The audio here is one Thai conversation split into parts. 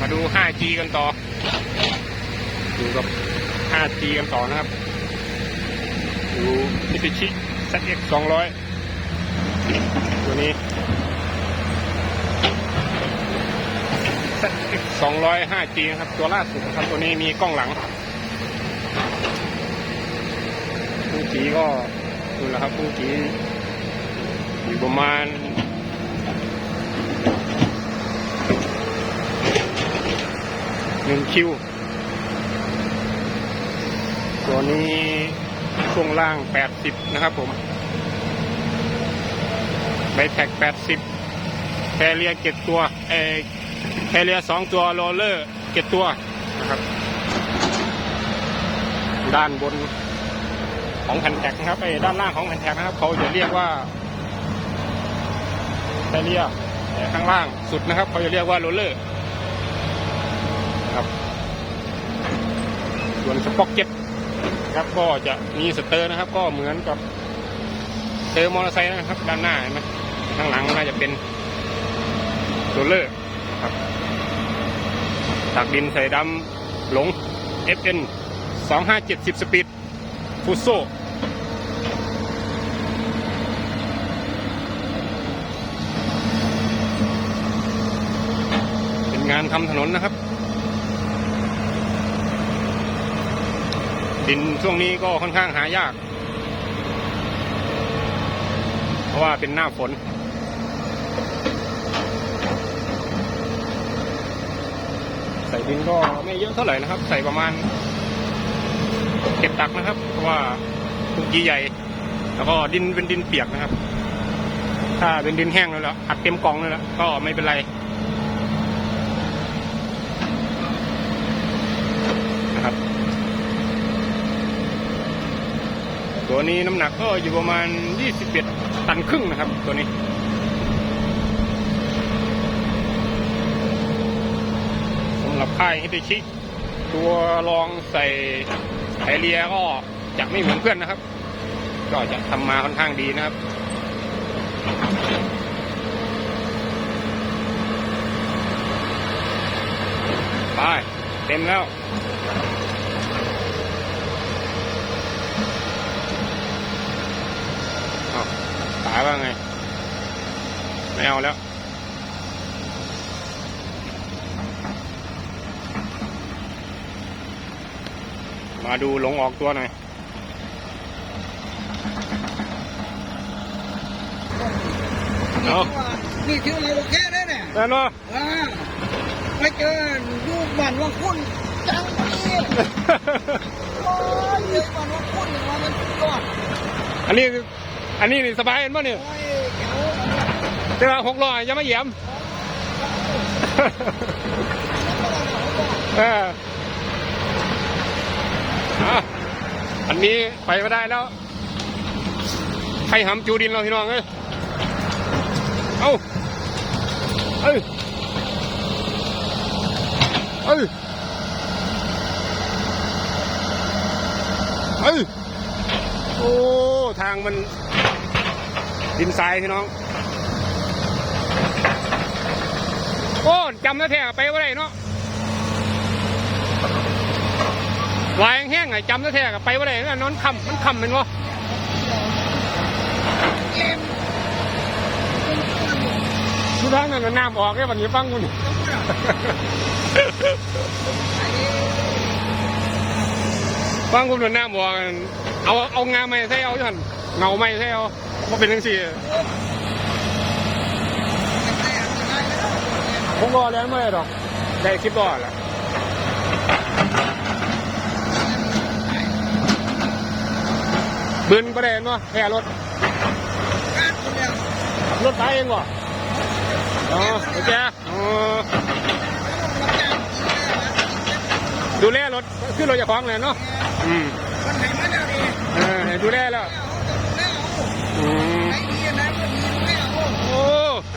มาดู 5G กันต่อดูกับ 5G กันต่อนะครับดูมิติชิ ZX 200 ตัวนี้ ZX 200 5G นะครับ ตัวล่าสุดนะครับ ตัวนี้มีกล้องหลังฟูจิก็ดูแล้วครับฟูจิอยู่ประมาณ หนึ่งคิว ตัวนี้ช่วงล่าง80นะครับผมใบแท็ก80แคเรียเจ็ดตัวเอแคเรียสองตัวโรลเลอร์เจ็ดตัวนะครับ ด้านบนของแผ่นแท็กนะครับไอ้ด้านล่างของแผ่นแท็กนะครับ เขาจะเรียกว่าแคเรียแต่ข้างล่างสุดนะครับ เขาจะเรียกว่าโรลเลอร์ ครับ ส่วนสป็อกเก็ตครับก็จะมีสเตอร์นะครับ ก็เหมือนกับเตอร์มอเตอร์ไซค์นะครับ ด้านหน้าเห็นไหมข้างหลังน่าจะเป็นโรลเลอร์ครับตักดินใส่ดำหลง FN 2570 สปีดฟูโซเป็นงานทำถนนนะครับ ดินช่วงนี้ก็ค่อนข้างหายาก เพราะว่าเป็นหน้าฝน ใส่ดินก็ไม่เยอะเท่าไหร่นะครับ ใส่ประมาณเก็บตักนะครับ เพราะว่าทุกยีใหญ่ แล้วก็ดินเป็นดินเปียกนะครับ ถ้าเป็นดินแห้งแล้วล้วอัดเต็มกล่องแล้วแล้วก็ไม่เป็นไร นะครับ ตัวนี้น้ำหนักก็อยู่ประมาณ 21 ตันครึ่งนะครับ ตัวนี้ สำหรับค่ายฮิตาชิตัวรองใส่ไอเรียก็จะไม่เหมือนเพื่อนนะครับ ก็จะทำมาค่อนข้างดีนะครับไปเต็มแล้ว อ้าวตาย ว่าไง ไม่เอาแล้ว มาดูลงออกตัวหน่อยเอานี่ถือว่าโอเคเลยเนี่ยแล้วเนาะอ่าไปเจอลูกบ้านว่าคุณจังนี่โอ้ยเจอบ้านว่าคุณเนี่ยว่ามันสุดยอดอันนี้ อันนี้นี่สบายเห็นป่ะเนี่ยโอ้ยเจ๋วแต่ว่าหกล้อยังไม่เหยียมเอออะอันนี้ไปไม่ได้แล้ว ใครหำจูดินเราพี่น้องเอ้ยเอาเอ้ยเอ้ยเอ้ยโอ้ ทางมัน ดินทรายพี่น้อง โอ้จำได้แท้ไปว่าไรเนาะวายแห้งไงจำได้แท้ไปว่าไรนั่นนอนคำมันคำเป็นวะทุกทางนั่นนะน้ำออกแค่วันนี้ฟังกูนี่ฟังกูนี่น้ำออกเอาเอางาไม่ใช่เอาท่านเงาไม่ใช่เอา ว่าเป็นทั้งสี่ผมรอแล้วไม่ได้ดอกได้คลิปรอดแหละบืนประเด็นวะแค่รถ รถตายเองวะอ๋อโอเคดูแลรถขึ้นรถจะคล้องเลยเนาะอืมมันไหนมาแล้วดีเออให้ดูแลแล้ว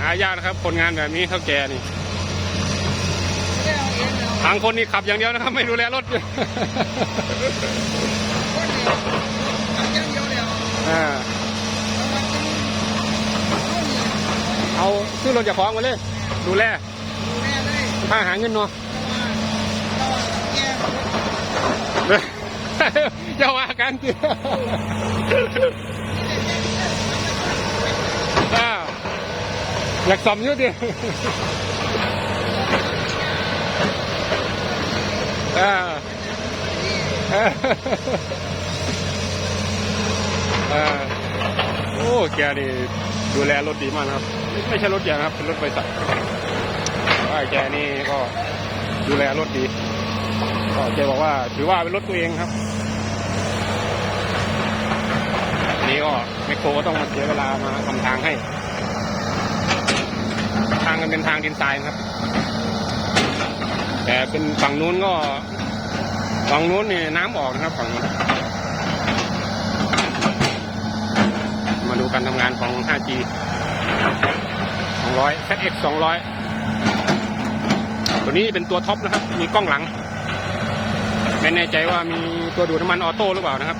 ายากนะครับ คนงานแบบนี้เท่าแก่นี่ทางคนนี่ขับอย่างเดียวนะครับ ไม่ดูแลรถเอาซื้อรถจากของมาเลย ดูแลถ้าหาเงินเนาะอย่าว่ากัน อยากสอมยุ่ดิอ่าโอ้แกนี่ดูแลรถดีมากนะครับ ไม่ใช่รถยางนะครับ เป็นรถบริษัทว่าแกนี่ก็ดูแลรถดีก็แกบอกว่า ถือว่าเป็นรถตัวเองครับนนี้ก็แมคโครก็ต้องมาเสียเวลามาทำทางให้ ทางกันเป็นทางดินทรายครับ แต่เป็นฝั่งนู้นก็ฝั่งนู้นนี่น้ำออกนะครับฝั่งนู้นมาดูการทำงานของ 5G 200 ZX 200 ตัวนี้เป็นตัวท็อปนะครับ มีกล้องหลัง ไม่แน่ใจว่ามีตัวดูดน้ำมันออโต้หรือเปล่านะครับ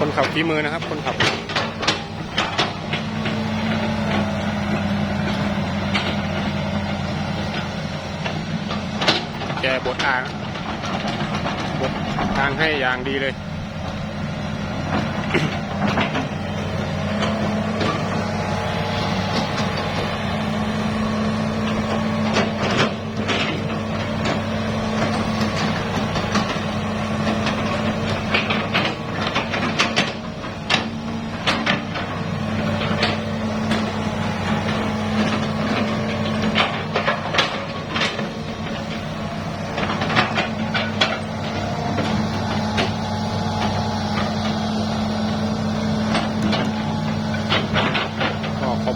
คนขับฝีมือนะครับ คนขับแกบดอ่างบดทางให้อย่างดีเลย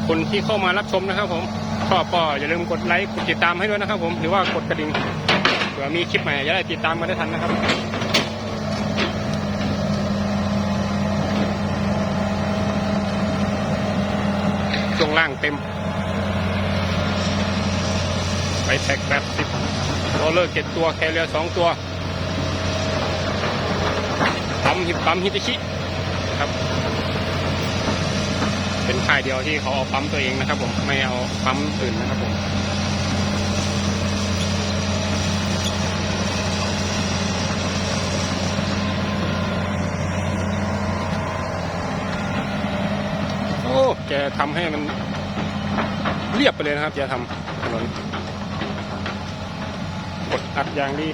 คุณที่เข้ามารับชมนะครับ ผมชอบก็อย่าลืมกดไลค์กดติดตามให้ด้วยนะครับ ผมหรือว่ากดกระดิ่งเผื่อมีคลิปใหม่จะได้ติดตามมาได้ทันนะครับช่วงล่างเต็ม ไปแท็กแบบสิบโรลเลอร์เจ็ดตัวแคเรียสองตัวปั๊มฮิตปั๊มฮิตชิครับ เป็นค่ายเดียวที่เขาเอาปั๊มตัวเองนะครับ ผมไม่เอาปั๊มอื่นนะครับผมโอ้แกทำให้มันเรียบไปเลยนะครับแกทำถนนกดอัดอย่างดี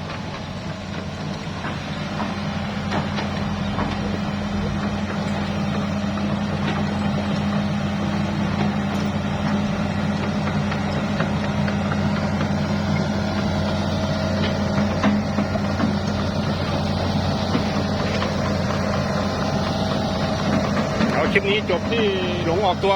คลิปนี้จบที่หลงออกตัว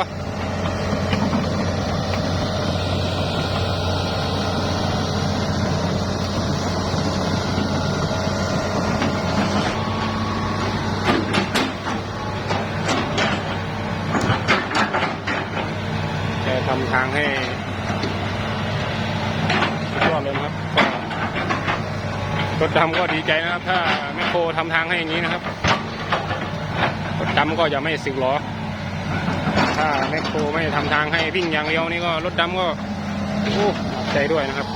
แกทำทางให้สุดยอดเลยนะครับก็รถดำก็ดีใจนะครับ ถ้าแมคโครทำทางให้อย่างนี้นะครับ ดำก็จะไม่สึกล้อ ถ้าแมคโครไม่ทำทางให้วิ่งอย่างเดียวนี่ก็รถดำก็โอ้ใจด้วยนะครับ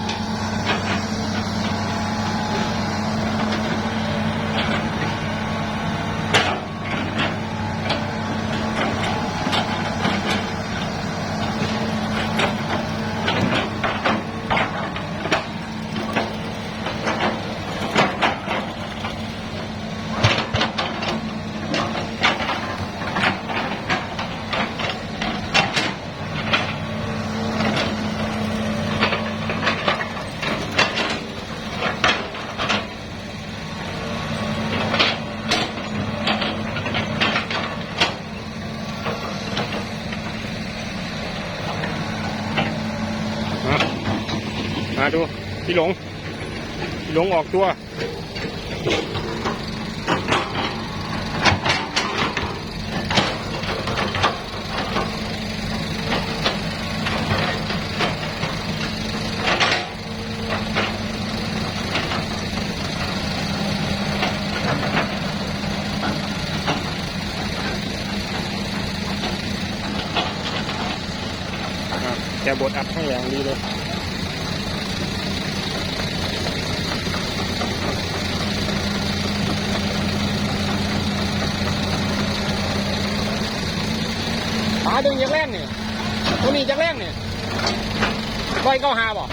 ดูพี่หลงพี่หลงออกตัวแกบดอัดให้อย่างดีเลย ดึงจากแรกเนี่ยตัวนี้จักแรกเนี่ยร้อยเก้าหาบ่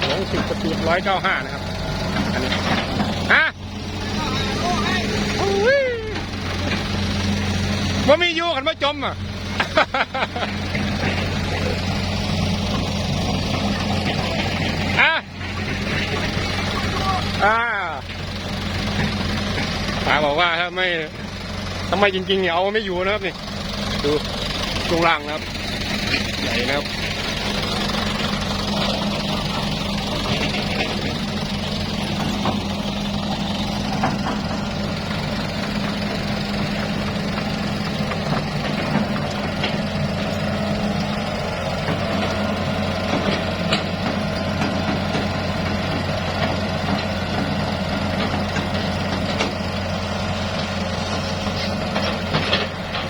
โอ้สิบสปีดร้อยเก้าห้านะครับ อันนี้ ฮะว่ามีอยู่กันมาจมอะ อะอ่า ป๋าบอกว่าถ้า ไม่ทำไมจริงๆเนี่ยเอาไม่อยู่นะครับนี่ดูช่วงล่างนะครับ ใหญ่นะครับ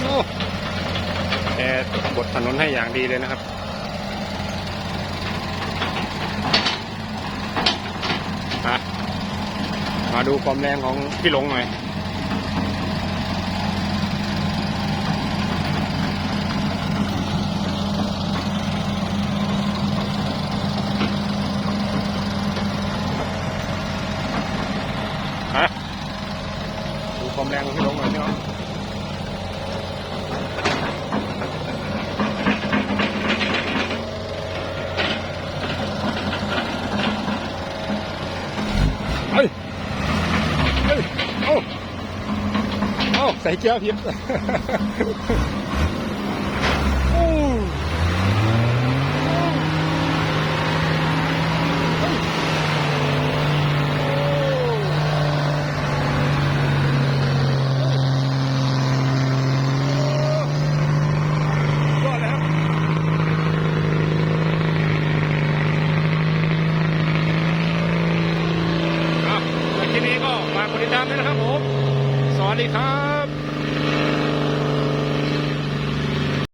โอ้แกบดถนนให้ อย่างดีเลยนะครับ มามาดูความแรงของพี่หลงหน่อย ฮะ ดูความแรงของพี่หลงหน่อยพี่น้องเฮ้ยเฮ้ยเอ้า เอ้า